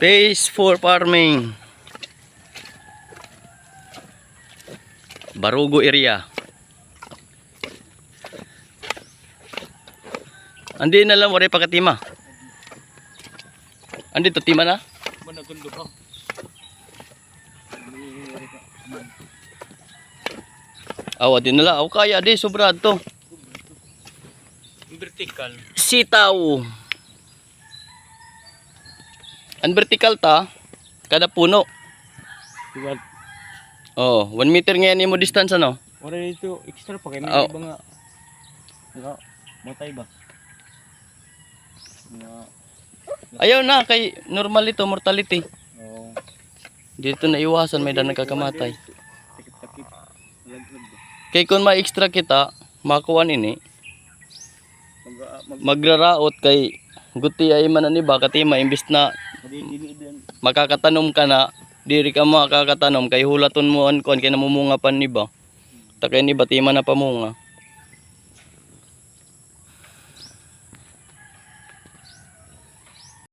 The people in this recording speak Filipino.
Phase 4 farming. Barugo area. Andi na lang wala pagkatima. Andi to tima na? Managundo ba? Awa din nila. Aw kaya di sobra to. Vertical. Sitaw. Ang vertical ta kada puno. Diba? Oh, 1 meter ngayon mo distance ano? Wala dito extra pa kaya may Oh. iba nga. Nga, matay ba? Nga, Ayaw na kay normal ito mortality. oh. Dito na iwasan may daan nagkakamatay. Takip-takip. Kay kung ma-extra kita, makuha ini, Mag, mag, magraraot kay guti ay mananiba katima imbis na. Makakatanom ka na diri ka makakatanom kay hulaton mo an kon kay namumunga pan niba. Ta kay ni batima na pamunga.